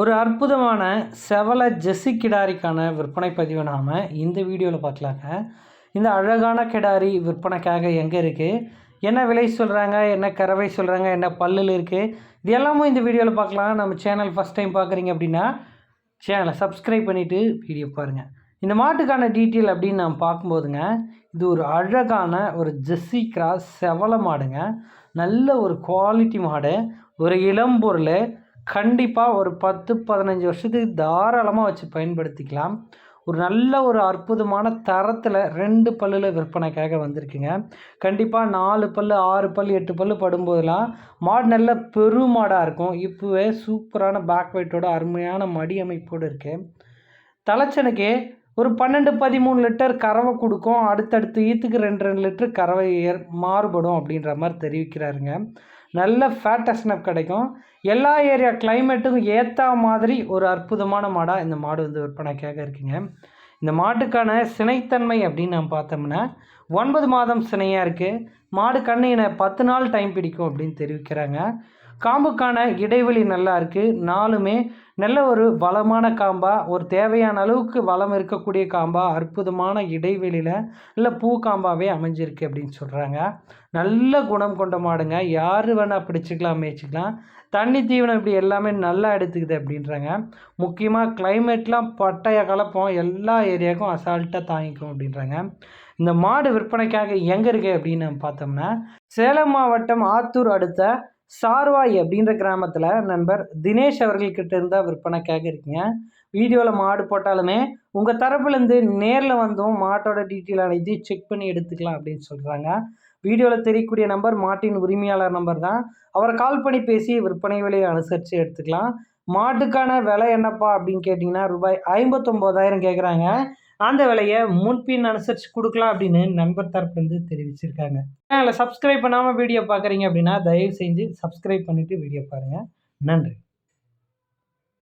ஒரு அற்புதமான செவல ஜெஸ்ஸி கிடாரிக்கான விற்பனை பதிவை நாம் இந்த வீடியோவில் பார்க்கலாங்க. இந்த அழகான கிடாரி விற்பனைக்காக எங்கே இருக்குது என்ன விலை சொல்கிறாங்க என்ன கறவை சொல்கிறாங்க என்ன பல்லில் இருக்குது இது எல்லாமும் இந்த வீடியோவில் பார்க்கலாம். நம்ம சேனல் ஃபஸ்ட் டைம் பார்க்குறீங்க அப்படின்னா சேனலை சப்ஸ்கிரைப் பண்ணிவிட்டு வீடியோ பாருங்கள் இந்த மாட்டுக்கான டீட்டெயில் அப்படின்னு நாம் பார்க்கும்போதுங்க இது ஒரு அழகான ஒரு ஜெஸ்ஸி கிராஸ் செவல மாடுங்க. நல்ல ஒரு குவாலிட்டி மாடு. ஒரு இளம்பொருள் கண்டிப்பாக ஒரு பத்து பதினஞ்சு வருஷத்துக்கு தாராளமாக வச்சு பயன்படுத்திக்கலாம். ஒரு நல்ல ஒரு அற்புதமான தரத்தில் ரெண்டு பல்லில் விற்பனைக்காக வந்திருக்குங்க. கண்டிப்பாக நாலு பல் ஆறு பல் எட்டு பல் படும்போதெல்லாம் மாடு நல்ல பெருமாடாக இருக்கும். இப்போவே சூப்பரான பேக் வெயிட்டோட அருமையான மடி அமைப்போடு இருக்குது தலைச்சனுக்கு ஒரு பன்னெண்டு பதிமூணு லிட்டர் கறவை கொடுக்கும். அடுத்தடுத்து ஈத்துக்கு ரெண்டு ரெண்டு லிட்டர் கறவை ஏற் மாறுபடும் அப்படின்ற மாதிரி தெரிவிக்கிறாருங்க. நல்ல ஃபேட்டஸ்னப் கிடைக்கும். எல்லா ஏரியா கிளைமேட்டுக்கும் ஏற்ற மாதிரி ஒரு அற்புதமான மாடாக இந்த மாடு வந்து விற்பனைக்காக இருக்குங்க. இந்த மாட்டுக்கான சினைத்தன்மை அப்படின்னு நம்ம பார்த்தோம்னா ஒன்பது மாதம் சினையாக இருக்குது மாடு கண்ணினை பத்து நாள் டைம் பிடிக்கும் அப்படின்னு தெரிவிக்கிறாங்க. காம்புக்கான இடைவெளி நல்லா இருக்குது நாலுமே நல்ல ஒரு வளமான காம்பாக ஒரு தேவையான அளவுக்கு வளம் இருக்கக்கூடிய காம்பாக அற்புதமான இடைவெளியில் இல்லை பூ காம்பாகவே அமைஞ்சிருக்கு அப்படின்னு சொல்கிறாங்க நல்ல குணம் கொண்ட மாடுங்க. யார் வேணால் பிடிச்சிக்கலாம் மேய்ச்சிக்கலாம். தண்ணி தீவனம் இப்படி எல்லாமே நல்லா எடுத்துக்குது அப்படின்றாங்க. முக்கியமாக கிளைமேட்லாம் பட்டைய கலப்போம். எல்லா ஏரியாவுக்கும் அசால்ட்டாக தாங்கிக்கும் அப்படின்றாங்க. இந்த மாடு விற்பனைக்காக எங்கே இருக்குது அப்படின்னு பார்த்தோம்னா சேலம் மாவட்டம் ஆத்தூர் அடுத்த சார்வாய் அப்படின்ற கிராமத்தில் நண்பர் தினேஷ் அவர்கள்கிட்ட இருந்தால் விற்பனை கேட்குறீங்க வீடியோவில் மாடு போட்டாலுமே உங்கள் தரப்புலேருந்து நேரில் வந்தும் மாட்டோட டீட்டெயில் அனைத்தையும் செக் பண்ணி எடுத்துக்கலாம் அப்படின்னு சொல்கிறாங்க வீடியோவில் தெரியக்கூடிய நம்பர் மாட்டின் உரிமையாளர் நம்பர் தான். அவரை கால் பண்ணி பேசி விற்பனை விலையை அனுசரித்து எடுத்துக்கலாம். மாட்டுக்கான விலை என்னப்பா அப்படின்னு கேட்டிங்கன்னா ரூபாய் ஐம்பத்தொம்போதாயிரம் கேட்குறாங்க அந்த விலையை முன்பின் அனுசரித்து கொடுக்கலாம் அப்படின்னு நண்பர் தரப்புலேருந்து தெரிவிச்சிருக்காங்க. அதில் சப்ஸ்கிரைப் பண்ணாமல் வீடியோ பார்க்குறீங்க அப்படின்னா தயவு செஞ்சு சப்ஸ்கிரைப் பண்ணிவிட்டு வீடியோ பாருங்கள் நன்றி.